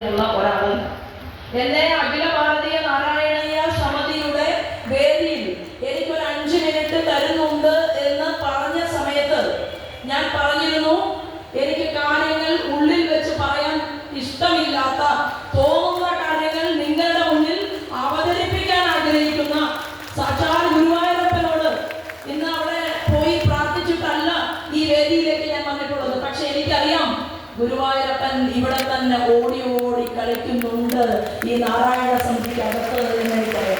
ഉള്ള ഒരാളല്ല എന്നെ അഖില ഭാരതീയ നാരായണീയ സമിതിയുടെ വേദിയിൽ എനിക്കൊരു അഞ്ച് മിനിറ്റ് തരുന്നുണ്ട് എന്ന് പറഞ്ഞ സമയത്ത് ഞാൻ പറഞ്ഞിരുന്നു എനിക്ക് കാര്യങ്ങൾ ഉള്ളിൽ വെച്ച് പറയാൻ ഇഷ്ടമില്ലാത്ത തോന്നുന്ന കാര്യങ്ങൾ നിങ്ങളുടെ മുന്നിൽ അവതരിപ്പിക്കാൻ ആഗ്രഹിക്കുന്ന സാക്ഷാൽ ഗുരുവായൂരപ്പനോട് ഇന്ന് അവിടെ പോയി പ്രാർത്ഥിച്ചിട്ടല്ല ഈ വേദിയിലേക്ക് ഞാൻ വന്നിട്ടുള്ളത് പക്ഷെ എനിക്കറിയാം ഗുരുവായൂരപ്പൻ ഇവിടെ തന്നെ ഓടി ഓടി കളിക്കുന്നുണ്ട് ഈ നാരായണ സമിതിക്ക് അകത്ത് എന്ന്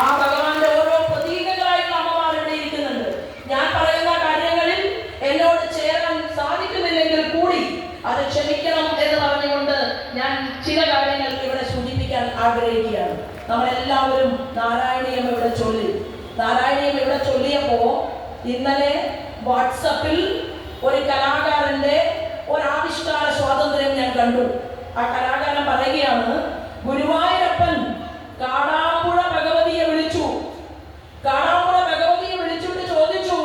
ആ ഭഗവാന്റെ ഓരോ പ്രതീകങ്ങളായിട്ട് അമ്മമാരുടെ ഇരിക്കുന്നുണ്ട്. ഞാൻ പറയുന്ന കാര്യങ്ങളിൽ എന്നോട് ചേരാൻ സാധിക്കുന്നില്ലെങ്കിൽ കൂടി അത് ക്ഷമിക്കണം എന്ന് പറഞ്ഞുകൊണ്ട് ഞാൻ ചില കാര്യങ്ങൾ ഇവിടെ സൂചിപ്പിക്കാൻ ആഗ്രഹിക്കുകയാണ്. നമ്മളെല്ലാവരും നാരായണീയം ഇവിടെ ചൊല്ലി. നാരായണീയം ഇവിടെ ചൊല്ലിയപ്പോ ഇന്നലെ വാട്സപ്പിൽ ഒരു കലാകാരന്റെ ഒരാവിഷ്കാര സ്വാതന്ത്ര്യം ഞാൻ കണ്ടു. ആ കലാകാരൻ പറയുകയാണ് ഗുരുവായൂരപ്പൻ കാടാമ്പുഴ ഭഗവതിയെ വിളിച്ചു കാടാമ്പുഴ ഭഗവതിയെ വിളിച്ചിട്ട് ചോദിച്ചു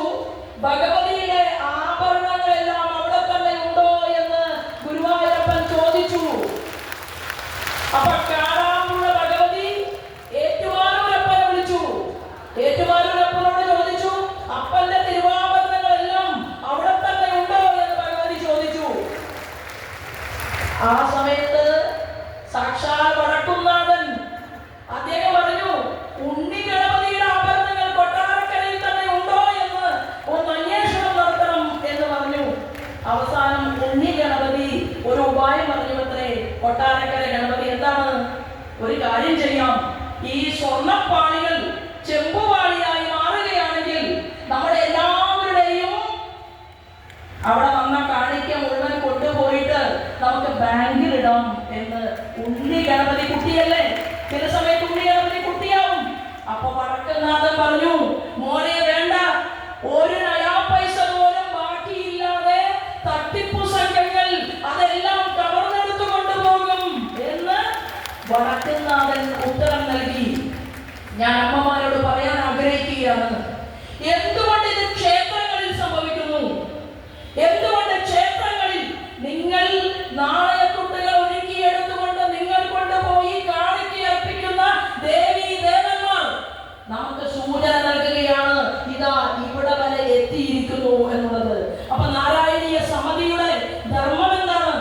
ഭഗവതിയുടെ ആഭരണങ്ങളെല്ലാം അവിടെ തന്നെ ഉണ്ടോ എന്ന് ഗുരുവായൂരപ്പൻ ചോദിച്ചു അപ്പൊ കാടാമ്പുഴ ഭഗവതി ഏറ്റുമാനൂരപ്പനെ വിളിച്ചു ഏറ്റുമാനൂരപ്പനോട് ചോദിച്ചു അപ്പന്റെ തിരുവാഭരണങ്ങളെല്ലാം അവിടെ തന്നെ ഉണ്ടോ എന്ന് ഭഗവതി ചോദിച്ചു ആ സമയത്ത് സാക്ഷാൽ വടക്കുന്നാഥൻ അദ്ദേഹം പറഞ്ഞു ഉണ്ണി ഗണപതിയുടെ ആഭരണങ്ങൾ കൊട്ടാരക്കരയിൽ തന്നെ ഉണ്ടോ എന്ന് ഒന്ന് അന്വേഷണം നടത്തണം എന്ന് പറഞ്ഞു അവസാനം ഉണ്ണി ഗണപതി ഒരു ഉപായം പറഞ്ഞു അത്രേ കൊട്ടാരക്കര ഗണപതി എന്താണ് ഒരു കാര്യം ചെയ്യാം. ഈ സ്വർണപ്പാളികൾ ചെമ്പുപാളിയായി മാറുകയാണെങ്കിൽ നമ്മുടെ എല്ലാവരുടെയും അവിടെ വന്ന കാണിക്ക മുഴുവൻ കൊണ്ടുപോയിട്ട് നമുക്ക് ബാങ്കിൽ ഇടാം എന്ന് ഉണ്ണി ഗണപതി കുട്ടിയല്ലേ? ചില സമയത്ത് ഉണ്ണി ഗണപതി കുട്ടിയാവും. അപ്പൊ വടക്കനാഥൻ പറഞ്ഞു മോനെ ഉത്തരം നൽകി. ഞാൻ അമ്മമാരോട് പറയാൻ ആഗ്രഹിക്കുകയാണ് എന്തുകൊണ്ട് ഇത് ക്ഷേത്രങ്ങളിൽ സംഭവിക്കുന്നു എന്തുകൊണ്ട് ക്ഷേത്രങ്ങളിൽ നിങ്ങൾ നാണയത്തുട്ടുകൾ ഒരുക്കിയെടുത്തുകൊണ്ട് നിങ്ങൾ കൊണ്ടുപോയി കാണിക്ക് അർപ്പിക്കുന്ന ദേവി ദേവന്മാർ നമുക്ക് സൂചന നൽകുകയാണ് ഇതാ ഇവിടെ വരെ എത്തിയിരിക്കുന്നു എന്നുള്ളത് അപ്പൊ നാരായണീയ സമിതിയുടെ ധർമ്മം എന്താണ്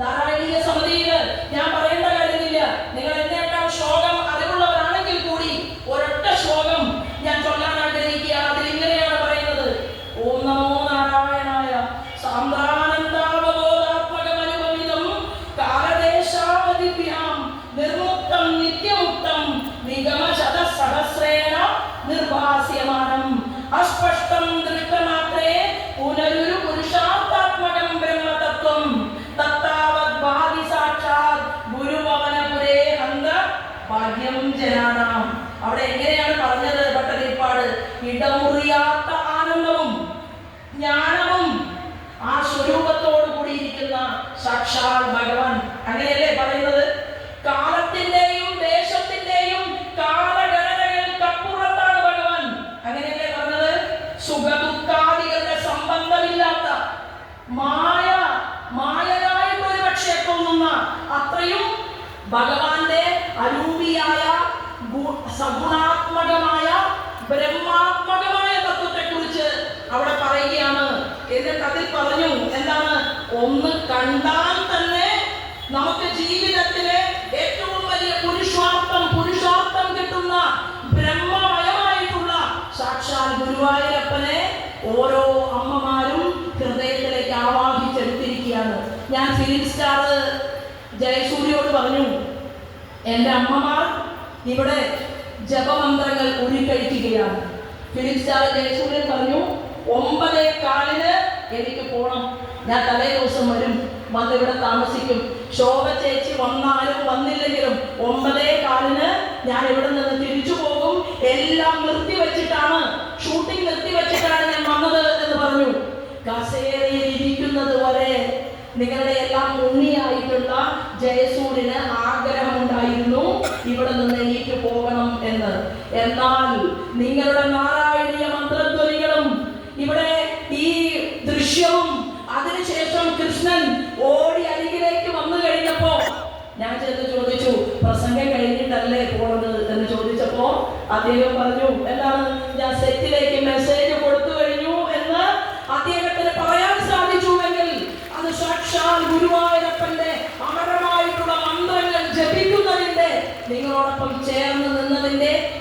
നാരായണീയ സമിതിയിൽ ഞാൻ പറയേണ്ട കാര്യമില്ല നിങ്ങൾ എന്നേക്കാൾ ശ്ലോകം അറിവുള്ളവരാണെങ്കിൽ കൂടി ഒരൊറ്റ ശ്ലോകം ഞാൻ ചൊല്ലാൻ ആഗ്രഹിക്കുകയാണ് അതിൽ ഇങ്ങനെയാണ് പറയുന്നത് ഓം നമോ നാരായണായ സാന്ദ്രാനന്ദാവബോധാത്മകമനുഭവിതം കാലദേശാവധിഭ്യാം നിർമുക്തം നിത്യമുക്തം നിഗമശതസഹസ്രേണ നിർഭാസ്യമാനം അസ്പഷ്ടം ദൃഷ്ടമാത്രേ പുനരുരു പുരുഷാർത്ഥാത്മകം ബ്രഹ്മതത്വം തത്താവത് ഭാതി സാക്ഷാത് ഗുരുഭവനപുരേ ഹന്ത ഭാഗ്യം ജനാനാം അവിടെ എങ്ങനെയാണ് പറഞ്ഞത് ഭട്ടതിരിപ്പാട് ഇടമുറിയാത്ത ആനന്ദവും ജ്ഞാനവും ആ സ്വരൂപത്തോട് കൂടിയിരിക്കുന്ന സാക്ഷാൽ ഭഗവാൻ. അങ്ങനെയല്ലേ പറയുന്നത്? കാലത്തിന്റെയും ദേശത്തിന്റെയും കാലഘടനകൾക്കപ്പുറത്താണ് ഭഗവാൻ. അങ്ങനെയല്ലേ പറഞ്ഞത്? സുഖദുഃഖാദികളുടെ സംബന്ധമില്ലാത്ത മായ മായയായിട്ട് ഒരുപക്ഷേ തോന്നുന്ന അത്രയും ഭഗവാന്റെ അരൂപിയായ ഗു- എന്നിട്ട് കത്തിൽ പറഞ്ഞു എന്താണ്? ഒന്ന് കണ്ടാൽ തന്നെ നമുക്ക് ജീവിതത്തിലെ ഏറ്റവും വലിയ പുരുഷാർത്ഥം പുരുഷാർത്ഥം കിട്ടുന്ന ബ്രഹ്മമയമായിട്ടുള്ള സാക്ഷാൽ ഗുരുവായൂരപ്പനെ ഓരോ അമ്മമാരും ഹൃദയത്തിലേക്ക് ആവാഹിച്ചെടുത്തിരിക്കുകയാണ്. ഞാൻ ഫിലിം സ്റ്റാർ ജയസൂര്യോട് പറഞ്ഞു എന്റെ അമ്മമാർ ഇവിടെ ജപമന്ത്രങ്ങൾ ഉരുക്കഴിക്കുകയാണ് ഫിലിം സ്റ്റാർ ജയസൂര്യൻ പറഞ്ഞു ഒമ്പതേ കാലിന് എനിക്ക് പോണം. ഞാൻ തലേ ദിവസം വരും. വന്ന് ഇവിടെ താമസിക്കും. ശോഭ ചേച്ചി വന്നാലും വന്നില്ലെങ്കിലും ഒമ്പതേ കാലിന് ഞാൻ ഇവിടെ നിന്ന് തിരിച്ചു പോകും. എല്ലാം നിർത്തി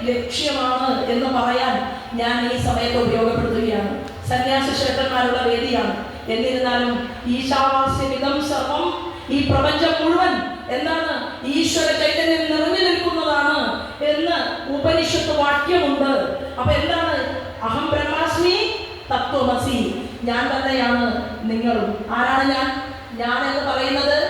ലക്ഷ്യമാണ് എന്ന് പറയാൻ ഞാൻ ഈ സമയത്ത് ഉപയോഗപ്പെടുത്തുകയാണ്. സന്യാസ ക്ഷേത്രന്മാരുടെ വേദിയാണ്. എന്നിരുന്നാലും ഈശാവാസ്യമിതം സർവം ഈ പ്രപഞ്ചം മുഴുവൻ എന്താണ് ഈശ്വര ചൈതന്യം നിറഞ്ഞു നിൽക്കുന്നതാണ് എന്ന് ഉപനിഷത്ത് വാക്യമുണ്ട്. അപ്പൊ എന്താണ്? അഹം ബ്രഹ്മാസ്മി തത്വമസി. ഞാൻ തന്നെയാണ് നിങ്ങളും. ആരാണ് ഞാൻ? ഞാൻ എന്ന് പറയുന്നത്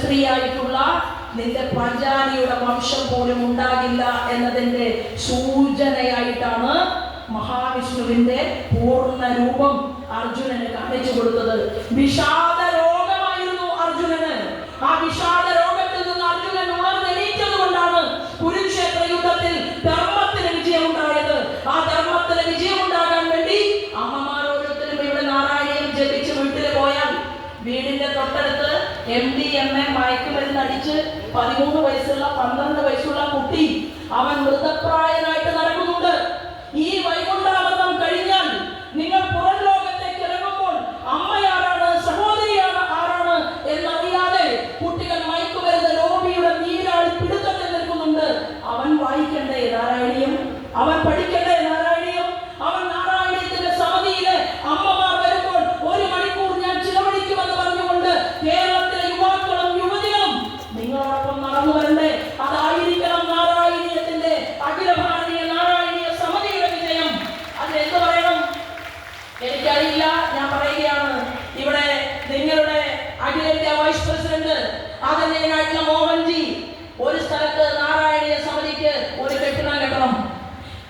ക്ഷത്രിയായിട്ടുള്ള നിന്റെ പ്രജാനിയുടെ വംശം പോലും ഉണ്ടാകില്ല എന്നതിന്റെ സൂചനയായിട്ടാണ് മഹാവിഷ്ണുവിന്റെ പൂർണ രൂപം അർജുനന് കാണിച്ചു കൊടുത്തത്. വിശാല തൃപ്തപ്രായനായിട്ട് നടക്കണം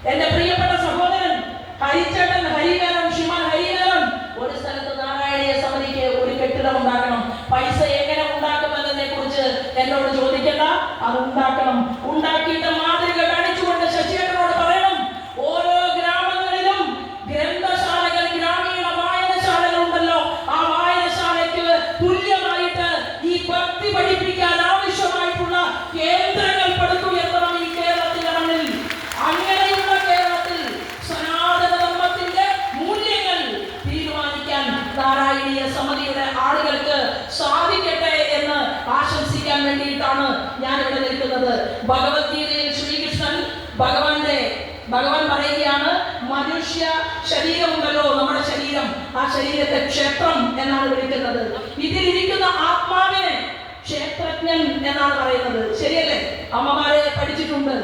Ele é né? അദ്ദേഹത്തെ ക്ഷേത്രം എന്നാണ് വിളിക്കുന്നത്. ഇതിലിരിക്കുന്ന ആത്മാവിനെ ക്ഷേത്രജ്ഞൻ എന്നാണ് പറയുന്നത്. ശരിയല്ലേ? അമ്മമാരെ പഠിച്ചിട്ടുണ്ട്.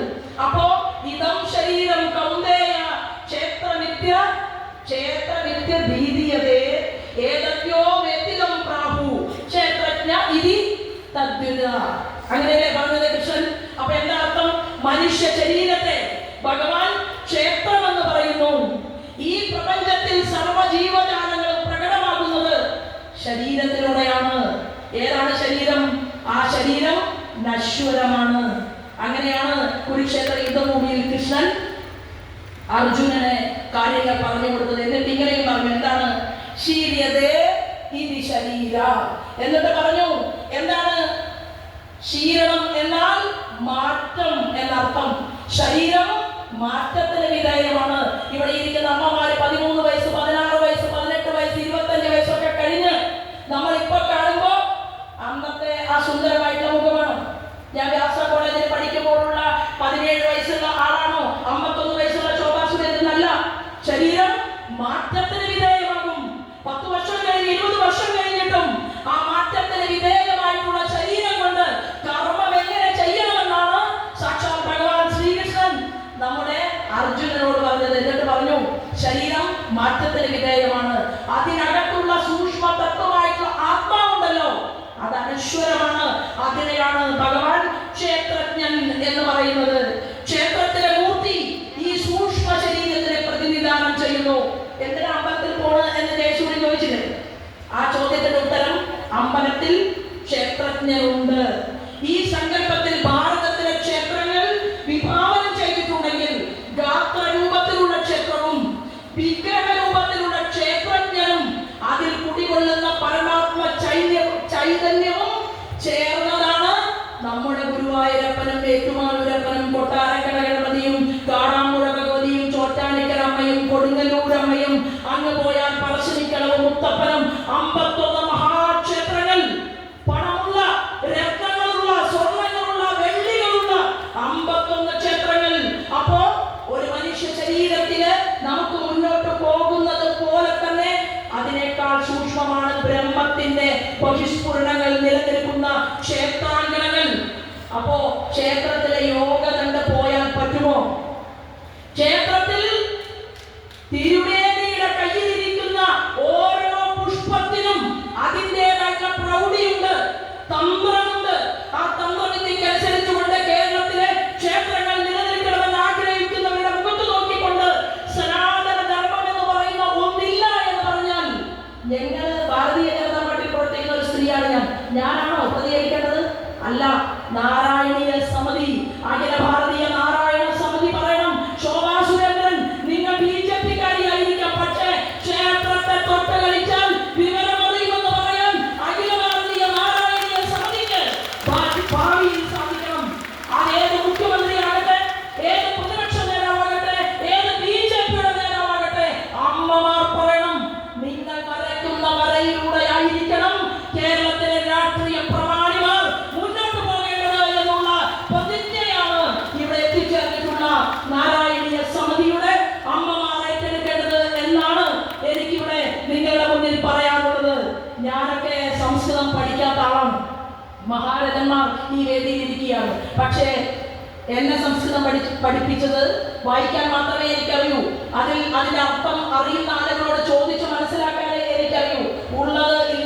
അപ്പോ ഇതം ശരീരം കൗന്ദേയ ക്ഷേത്രമിത്യ ക്ഷേത്രമിത്യ ഭീതിയതേ ഏതൊക്കെയോ വ്യക്തിതം പ്രാഹു ക്ഷേത്രജ്ഞ ഇതി തദ്വിത. അങ്ങനെയല്ലേ പറഞ്ഞത് കൃഷ്ണൻ? അപ്പൊ എന്താ അർത്ഥം? മനുഷ്യ ശരീരത്തെ ഭഗവാൻ ക്ഷേത്രം എന്ന് പറയുന്നു. ഈ പ്രപഞ്ചത്തിൽ സർവജീവന ശരീരത്തിലൂടെയാണ്. ഏതാണ് ശരീരം? ആ ശരീരം നശ്വരമാണ്. അങ്ങനെയാണ് കുരുക്ഷേത്ര യുദ്ധഭൂമിയിൽ കൃഷ്ണൻ അർജുനനെ കാര്യങ്ങൾ പറഞ്ഞു കൊടുത്തത്. എന്നിട്ട് ഇങ്ങനെയും പറഞ്ഞു എന്താണ്? ശീര്യതേ ഇനി ശരീര. എന്നിട്ട് പറഞ്ഞു എന്താണ്? ശീരണം എന്നാൽ മാറ്റം എന്നർത്ഥം. ശരീരം മാറ്റം കുടികൊള്ളുന്ന പരമാത്മ ചൈതന്യം ചൈതന്യവും ചേർന്നതാണ് നമ്മുടെ ഗുരുവായൂരപ്പനും ഏറ്റുമാനൂരപ്പനും കൊട്ടാരക്കട ഗണപതിയും അപ്പോ ക്ഷേത്രത്തിലെ യോഗ നിങ്ങളുടെ മുന്നിൽ പറയാനുള്ളത് ഞാനൊക്കെ സംസ്കൃതം പഠിക്കാത്ത ആളാണ്. മഹാരഥന്മാർ ഈ വേദിയിൽ ഇരിക്കുകയാണ്. പക്ഷേ എന്നെ സംസ്കൃതം പഠി പഠിപ്പിച്ചത് വായിക്കാൻ മാത്രമേ എനിക്കറിയൂ. അതിൽ അതിന്റെ അർത്ഥം അറിയുന്ന ആളുകളോട് ചോദിച്ച് മനസ്സിലാക്കാനേ എനിക്കറിയൂ. ഉള്ളത് ഇല്ലാതാക്കിയിട്ടും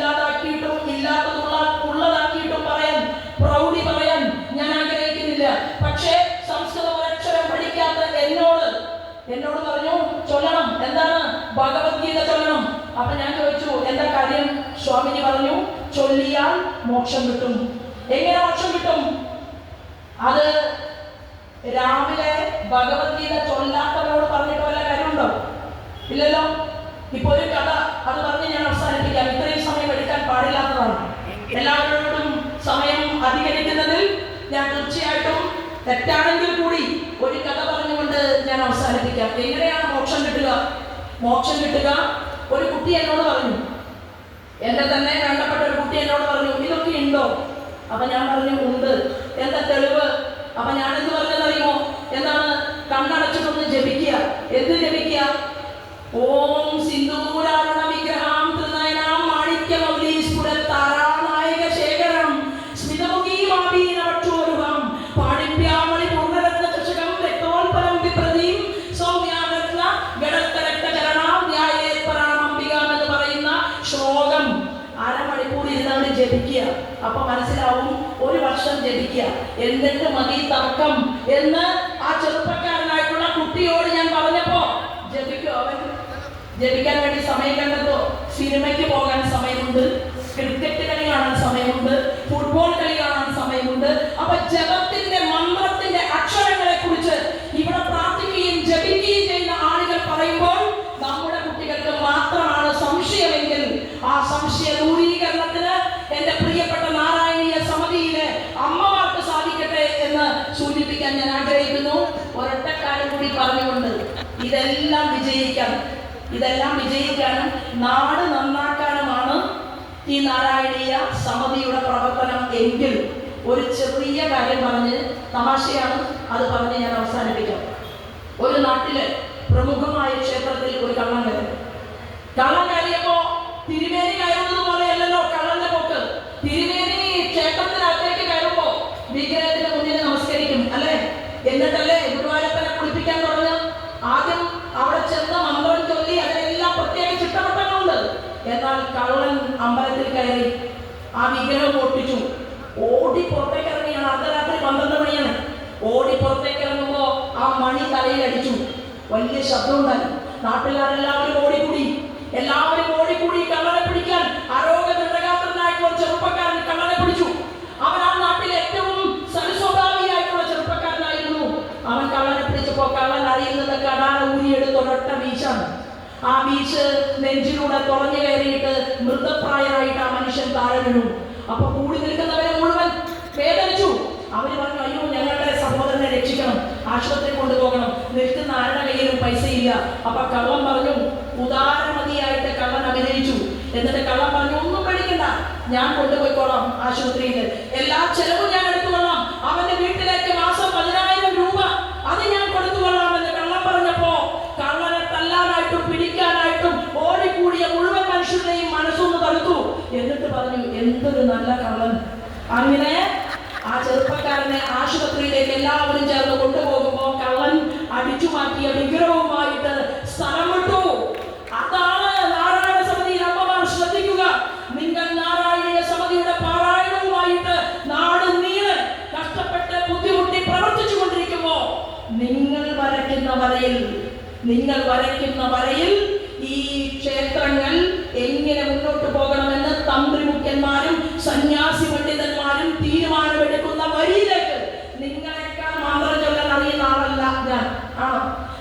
അപ്പൊ ഞാൻ ചോദിച്ചു എന്താ കാര്യം? സ്വാമിജി പറഞ്ഞു ചൊല്ലിയാൽ മോക്ഷം കിട്ടും. എങ്ങനെ മോക്ഷം കിട്ടും? അത് രാവിലെ ഭഗവത്ഗീത ചൊല്ലാത്തവരോട് പറഞ്ഞിട്ട് വല്ല കാര്യമുണ്ടോ? ഇല്ലല്ലോ? ഇപ്പൊ ഒരു കഥ അത് പറഞ്ഞ് ഞാൻ അവസാനിപ്പിക്കാം. ഇത്രയും സമയം എടുക്കാൻ പാടില്ലാത്തതാണ്. എല്ലാവരോടും സമയം അധികരിക്കുന്നതിൽ ഞാൻ തീർച്ചയായിട്ടും തെറ്റാണെങ്കിൽ കൂടി ഒരു കഥ പറഞ്ഞുകൊണ്ട് ഞാൻ അവസാനിപ്പിക്കാം. എങ്ങനെയാണ് മോക്ഷം കിട്ടുക? മോക്ഷം കിട്ടുക ഒരു കുട്ടി എന്നോട് പറഞ്ഞു. എന്റെ തന്നെ വേണ്ടപ്പെട്ട ഒരു കുട്ടി എന്നോട് പറഞ്ഞു ഇതൊക്കെ ഉണ്ടോ? അപ്പൊ ഞാൻ പറഞ്ഞു ഉണ്ട്. എന്താ തെളിവ്? അപ്പൊ ഞാൻ എന്ത് പറഞ്ഞതറിയുമോ എന്താണ് കണ്ണടച്ചിട്ടൊന്ന് ജപിക്കുക. എന്ത് ജപിക്കുക? ഓം ജപിക്കുക മതി തർക്കം എന്ന് ആ ചെറുപ്പക്കാരനായിട്ടുള്ള കുട്ടിയോട് ഞാൻ പറഞ്ഞപ്പോ ജപിക്കോ അവൻ. ജപിക്കാൻ വേണ്ടി സമയം കണ്ടെത്തോ. സിനിമയ്ക്ക് പോകാൻ സമയമുണ്ട്. ക്രിക്കറ്റ് കളി കാണാൻ സമയമുണ്ട്. ഫുട്ബോൾ കളി കാണാൻ സമയമുണ്ട്. അപ്പൊ ജപത്തിന്റെ ഇതെല്ലാം വിജയിക്കാനും നാട് നന്നാക്കാനുമാണ് ഈ നാരായണീയ സമിതിയുടെ പ്രവർത്തനം എങ്കിൽ ഒരു ചെറിയ കാര്യം പറഞ്ഞ് തമാശയാണ് അത് പറഞ്ഞ് ഞാൻ അവസാനിപ്പിക്കാം. ഒരു നാട്ടിലെ പ്രമുഖമായ ക്ഷേത്രത്തിൽ ഒരു കള്ളൻ അമ്പലത്തിൽ കയറി ആ വിഗ്രഹം പൊട്ടിച്ചു. ഓടി പുറത്തേക്ക് ഇറങ്ങിയാണ് അർദ്ധരാത്രി പന്ത്രണ്ട് മണിയാണ്. ഓടി പുറത്തേക്ക് ഇറങ്ങുമ്പോ ആ മണി തലയിൽ അടിച്ചു. വലിയ ശബ്ദം ഉണ്ടായി. നാട്ടുകാരെല്ലാവരും ഓടിക്കൂടി. എല്ലാവരും ഓടിക്കൂടി കള്ളനെ പിടിക്കാൻ. ആരോഗ്യ നിർണകാത്രനായിട്ടുള്ള ചെറുപ്പക്കാരൻ കള്ളനെ പിടിച്ചു. അവൻ ആ നാട്ടിലെ ഏറ്റവും സരസ്വഭാവിയായിട്ടുള്ള ചെറുപ്പക്കാരനായിരുന്നു. അവൻ കള്ളനെ പിടിച്ചപ്പോ കള്ളൻ അറിയുന്നത് കടാല ഊരിയെടുത്ത് ഒരൊട്ട വീശാണ്. ബീച്ച് നെഞ്ചിലൂടെ തുറഞ്ഞു കയറിയിട്ട് മൃതപ്രായമായിട്ട് ആ മനുഷ്യൻ താഴെ വീണു അപ്പൊ കൂടി നിൽക്കുന്നവരെ മുഴുവൻ വേദനിച്ചു. അവർ പറഞ്ഞു അയ്യോ ഞങ്ങളുടെ സഹോദരനെ രക്ഷിക്കണം ആശുപത്രി കൊണ്ടുപോകണം. നിൽക്കുന്ന ആരുടെ കയ്യിലും പൈസ ഇല്ല അപ്പൊ കള്ളൻ പറഞ്ഞു ഉദാരമതിയായിട്ട് കള്ളൻ അഭിനയിച്ചു. എന്നിട്ട് കള്ളൻ പറഞ്ഞു ഒന്നും പഠിക്കണ്ട ഞാൻ കൊണ്ടുപോയിക്കോളാം ആശുപത്രിയിൽ. എല്ലാ ചെലവും ഞാൻ എടുത്തുകൊള്ളാം അവന്റെ വീട്ടിലേക്ക് മാസം പതിനായിരം രൂപ അത് ഞാൻ കൊടുത്തുകൊള്ളാം എന്ന് കള്ളൻ പറഞ്ഞപ്പോ കള്ളനെ തല്ലാനായിട്ടും പിടിക്കാനായിട്ടും ഓടിക്കൂടിയ മുഴുവൻ മനുഷ്യരുടെയും തടുത്തു എന്നിട്ട് പറഞ്ഞു എന്തൊരു നല്ല കള്ളൻ. അങ്ങനെ ആ ചെറുപ്പക്കാരനെ ആശുപത്രിയിലേക്ക് എല്ലാവരും ചേർന്ന് കൊണ്ടുപോകുമ്പോ കള്ളൻ അടിച്ചു മാറ്റിയ വിഗ്രഹവുമായിട്ട് സ്ഥലം വിട്ടു. അതാണ് നാരായണ സമിതിയിൽ അമ്മമാർ ശ്രദ്ധിക്കുക. നിങ്ങൾ നാരായണ സമിതിയുടെ പാരായണവുമായിട്ട് നാട് നീളെ കഷ്ടപ്പെട്ട് ബുദ്ധിമുട്ടി പ്രവർത്തിച്ചു കൊണ്ടിരിക്കുമ്പോ നിങ്ങൾ വരയ്ക്കുന്ന വരയിൽ നിങ്ങൾ വരയ്ക്കുന്ന വരയിൽ ഈ ക്ഷേത്രങ്ങൾ എങ്ങനെ തന്ത്രി മുഖ്യന്മാരും സന്യാസി പണ്ഡിതന്മാരും തീരുമാനമെടുക്കുന്ന വരിയിലേക്ക് നിങ്ങളെക്കാൾ മന്ത്രം ചൊല്ലാൻ അറിയുന്ന ആളല്ല ഞാൻ. ആ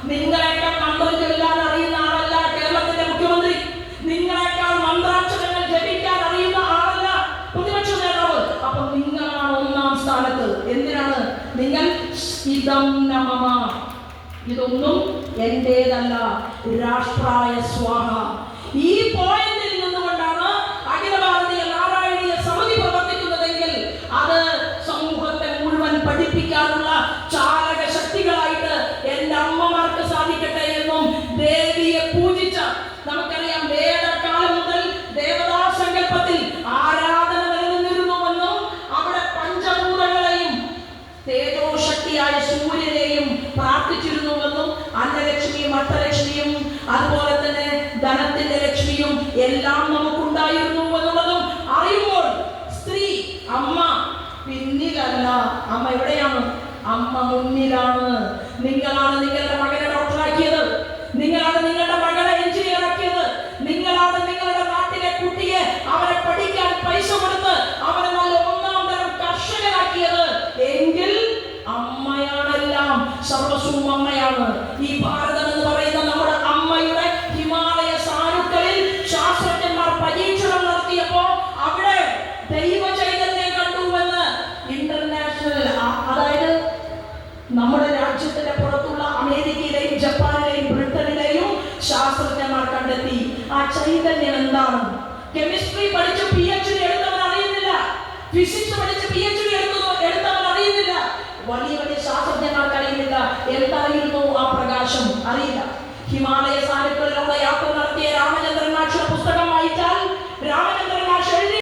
നിങ്ങളെക്കാൾ മന്ത്രം ചൊല്ലാൻ അറിയുന്ന ആളല്ല കേരളത്തിന്റെ മുഖ്യമന്ത്രി. നിങ്ങളെക്കാൾ മന്ത്രാക്ഷരങ്ങൾ ജപിക്കാൻ അറിയുന്ന ആളല്ല പ്രതിപക്ഷ നേതാവ്. അപ്പൊ നിങ്ങളാണ് ഒന്നാം സ്ഥാനത്ത്. എന്തിനാണ്? നിങ്ങൾ ഇതം നമമ. ഇതൊന്നും എന്റേതല്ല. രാഷ്ട്രായ സ്വാഹ. ഈ പോയിന്റിൽ പ്രാർത്ഥിച്ചിരുന്നുവെന്നും അന്നലക്ഷ്മിയും അർത്ഥലക്ഷ്മിയും അതുപോലെ തന്നെ ധനത്തിന്റെ ലക്ഷ്മിയും എല്ലാം നമുക്കുണ്ടായിരുന്നു എന്നുള്ളതും അറിയുമ്പോൾ സ്ത്രീ അമ്മ പിന്നിലല്ല. അമ്മ എവിടെയാണ്? അമ്മ മുന്നിലാണ്. നിങ്ങളാണ് നിങ്ങളുടെ മകനെ ഡോക്ടറാക്കിയത് നിങ്ങളാണ് നിങ്ങളുടെ മകളെ എഞ്ചിനീയർ ആക്കിയത് നിങ്ങളാണ് നിങ്ങളുടെ നാട്ടിലെ കുട്ടിയെ അവരെ പഠിക്കാൻ പൈസ കൊടുത്ത് അവരെ നല്ല ഒന്നാം തരം കർഷകരാക്കിയത് എങ്കിൽ അമ്മയാണ് ഈ ഭാരതം എന്ന് പറയുന്ന നമ്മുടെ അമ്മയുടെ ഹിമാലയ സാനുക്കളിൽ ശാസ്ത്രജ്ഞന്മാർ പരീക്ഷണം നടത്തിയപ്പോ അവിടെ ദൈവ ചൈതന്യം കണ്ടുവെന്ന് ഇന്റർനാഷണൽ അതായത് നമ്മുടെ രാജ്യത്തിന്റെ പുറത്തുള്ള അമേരിക്കയിലെയും ജപ്പാനിലെയും ബ്രിട്ടനിലെയും ശാസ്ത്രജ്ഞന്മാർ കണ്ടെത്തി. ആ ചൈതന്യം എന്താണ്? കെമിസ്ട്രി